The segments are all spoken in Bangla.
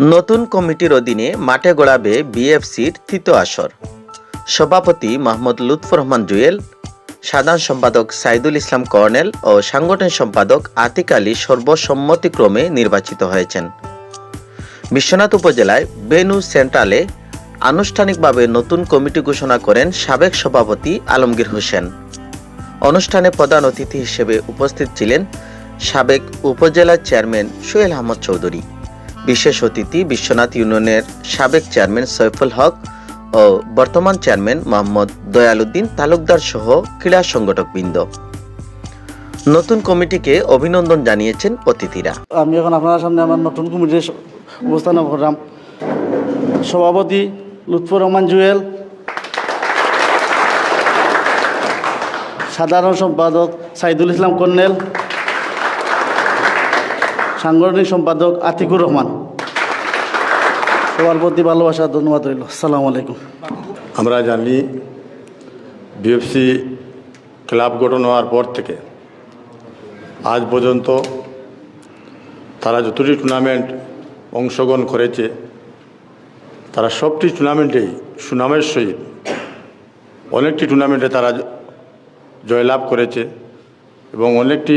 নতুন কমিটির অধীনে মাঠে গড়াবে বিএফসির তৃতীয় আসর। সভাপতি মোহাম্মদ লুৎফর রহমান জুয়েল, সাধারণ সম্পাদক সাইদুল ইসলাম কর্নেল ও সাংগঠনিক সম্পাদক আতিক আলী সর্বসম্মতিক্রমে নির্বাচিত হয়েছেন। বিশ্বনাথ উপজেলায় বেনু সেন্ট্রালে আনুষ্ঠানিকভাবে নতুন কমিটি ঘোষণা করেন সাবেক সভাপতি আলমগীর হোসেন। অনুষ্ঠানে প্রধান অতিথি হিসেবে উপস্থিত ছিলেন সাবেক উপজেলা চেয়ারম্যান সোহেল আহমদ চৌধুরী। বিশেষ অতিথি বিশ্বনাথ ইউনিয়নের সাবেক চেয়ারম্যান সৈফুল হক ও বর্তমান চেয়ারম্যান মোহাম্মদ দয়ালুদ্দিন তালুকদার সহ ক্রীড়া সংগঠক বৃন্দ নতুন কমিটিকে অভিনন্দন জানিয়েছেন অতিথিরা। আমি এখন আপনার সামনে আমার নতুন কমিটির অবস্থান করলাম। সভাপতি লুৎফর রহমান জুয়েল, সাধারণ সম্পাদক সাইদুল ইসলাম কর্নেল সাংগঠনিক সম্পাদক আতিকুর রহমান। সবার প্রতি ভালোবাসা, ধন্যবাদ রইল। আসসালামু আলাইকুম। আমরা জানি বিএফসি ক্লাব গঠন হওয়ার পর থেকে আজ পর্যন্ত তারা যতটি টুর্নামেন্ট অংশগ্রহণ করেছে, তারা সবটি টুর্নামেন্টেই সুনামের সহিত অনেকটি টুর্নামেন্টে তারা জয়লাভ করেছে এবং অনেকটি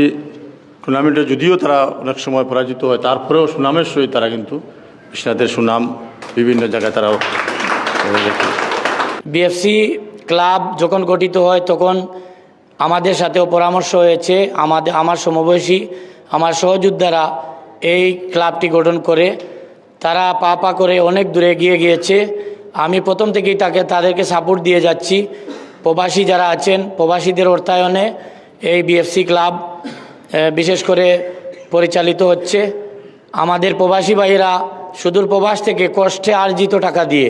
টুর্নামেন্টে যদিও তারা অনেক সময় পরাজিত হয়, তারপরেও সুনামের সহিত তারা কিন্তু বিশ্বনাথের সুনাম বিভিন্ন জায়গায় তারা বিএফসি ক্লাব যখন গঠিত হয়, তখন আমাদের সাথেও পরামর্শ হয়েছে, আমাদের, আমার সমবয়সী, আমার সহযোদ্ধারা এই ক্লাবটি গঠন করে, তারা পা পা করে অনেক দূরে এগিয়ে গিয়েছে। আমি প্রথম থেকেই তাকে, তাদেরকে সাপোর্ট দিয়ে যাচ্ছি। প্রবাসী যারা আছেন, প্রবাসীদের অর্থায়নে এই বিএফসি ক্লাব বিশেষ করে পরিচালিত হচ্ছে আমাদের প্রবাসী ভাইয়েরা সুদূর প্রবাস থেকে কষ্টে আর্জিত টাকা দিয়ে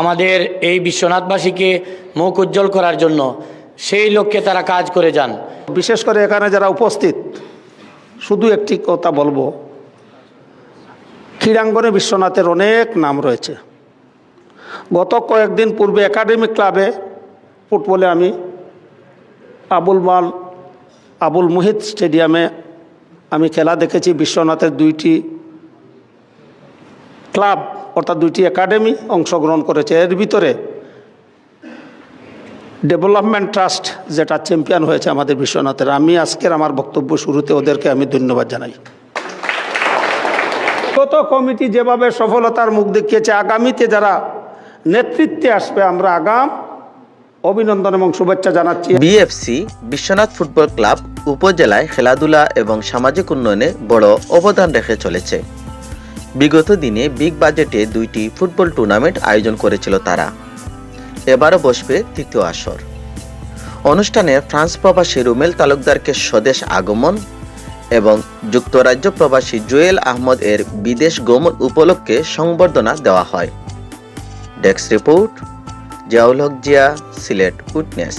আমাদের এই বিশ্বনাথবাসীকে মুখ উজ্জ্বল করার জন্য সেই লক্ষ্যে তারা কাজ করে যান। বিশেষ করে এখানে যারা উপস্থিত, শুধু একটি কথা বলব, ক্রীড়াঙ্গনে বিশ্বনাথের অনেক নাম রয়েছে। গত কয়েকদিন পূর্বে একাডেমিক ক্লাবে ফুটবলে আমি আবুল মাল আবুল মুহিত স্টেডিয়ামে আমি খেলা দেখেছি, বিশ্বনাথের দুইটি ক্লাব, অর্থাৎ দুইটি একাডেমি অংশগ্রহণ করেছে। এর ভিতরে ডেভেলপমেন্ট ট্রাস্ট যেটা চ্যাম্পিয়ন হয়েছে আমাদের বিশ্বনাথের। আমি আজকের আমার বক্তব্য শুরুতে ওদেরকে আমি ধন্যবাদ জানাই। গত কমিটি যেভাবে সফলতার মুখ দেখিয়েছে, আগামীতে যারা নেতৃত্বে আসবে, আমরা আগাম অভিনন্দন এবং শুভেচ্ছা জানাচ্ছি। বিএফসি বিশ্বনাথ ফুটবল ক্লাব, উপজেলায় খেলাধুলা এবং সামাজিক উন্নয়নে বড় অবদান রেখে চলেছে। বিগত দিনে বিগ বাজেটে দুইটি ফুটবল টুর্নামেন্ট আয়োজন করেছিল তারা। এবারও বসবে তৃতীয় আসর। অনুষ্ঠানে ফ্রান্স প্রবাসী রুমেল তালুকদারকে স্বদেশ আগমন এবং যুক্তরাজ্য প্রবাসী জুয়েল আহমদ এর বিদেশ গমন উপলক্ষে সংবর্ধনা দেওয়া হয়। Desk report Ziaul Haque Zia Sylhet witness.